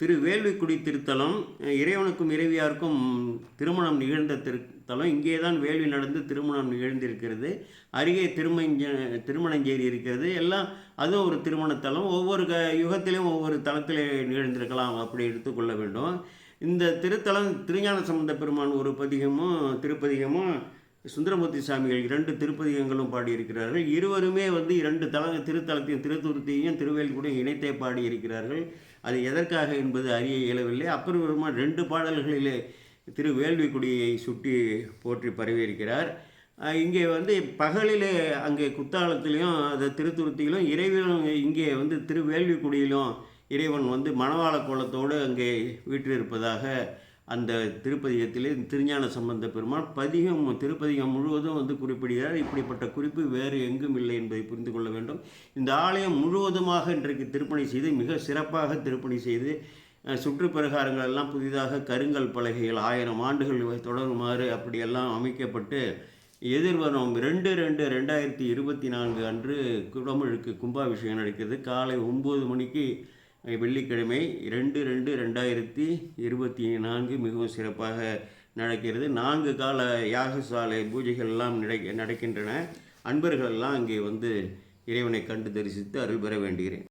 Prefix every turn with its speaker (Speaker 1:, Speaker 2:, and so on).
Speaker 1: திரு வேள்விக்குடி திருத்தலம் இறைவனுக்கும் இறைவியாருக்கும் திருமணம் நிகழ்ந்த திருத்தலம். இங்கே தான் வேள்வி நடந்து திருமணம் நிகழ்ந்திருக்கிறது. அருகே திருமஞ்ச திருமணஞ்சேரி இருக்கிறது. எல்லாம் அதுவும் ஒரு திருமணத்தலம் ஒவ்வொரு க யுகத்திலும் ஒவ்வொரு தளத்தில் நிகழ்ந்திருக்கலாம் அப்படி எடுத்துக்கொள்ள வேண்டும். இந்த திருத்தலம் திருஞான சம்பந்த பெருமான் ஒரு பதிகமும் திருப்பதிகமும் சுந்தரமூர்த்தி சாமிகள் இரண்டு திருப்பதிகங்களும் பாடியிருக்கிறார்கள். இருவருமே வந்து இரண்டு தல திருத்தலத்தையும் திருத்துருத்தியையும் திருவேல்கூடையும் இணைத்தே பாடியிருக்கிறார்கள். அது எதற்காக என்பது அறிய இயலவில்லை. அப்புறமா ரெண்டு பாடல்களிலே திரு வேள்விக்குடியை சுட்டி போற்றி பரவியிருக்கிறார். இங்கே வந்து பகலிலே அங்கே குத்தாலத்திலையும் அது திருத்துருத்தியிலும் இறைவனும் இங்கே வந்து திருவேள்விக்குடியிலும் இறைவன் வந்து மணவாள கோலத்தோடு அங்கே வீற்றிருப்பதாக அந்த திருப்பதிகத்திலே திருஞான சம்பந்த பெருமான் பதிகம் திருப்பதிகம் முழுவதும் வந்து குறிப்பிடுகிறார். இப்படிப்பட்ட குறிப்பு வேறு எங்கும் இல்லை என்பதை புரிந்து கொள்ள வேண்டும். இந்த ஆலயம் முழுவதுமாக இன்றைக்கு திருப்பணி செய்து மிக சிறப்பாக திருப்பணி செய்து சுற்றுப்பிரகாரங்கள் எல்லாம் புதிதாக கருங்கல் பலகைகள் ஆயிரம் ஆண்டுகள் தொடருமாறு அப்படியெல்லாம் அமைக்கப்பட்டு எதிர்வரும் ரெண்டு ரெண்டு ரெண்டாயிரத்தி இருபத்தி நான்கு அன்று குடமுழுக்கு கும்பாபிஷேகம் நடக்கிறது. காலை ஒம்பது மணிக்கு வெள்ளிக்கிழமை ரெண்டு ரெண்டு ரெண்டாயிரத்தி இருபத்தி நான்கு மிகவும் சிறப்பாக நடக்கிறது. நான்கு கால யாகசாலை பூஜைகள் எல்லாம் நடை நடக்கின்றன. அன்பர்கள் எல்லாம் அங்கே வந்து இறைவனை கண்டு தரிசித்து அருள் பெற வேண்டுகிறேன்.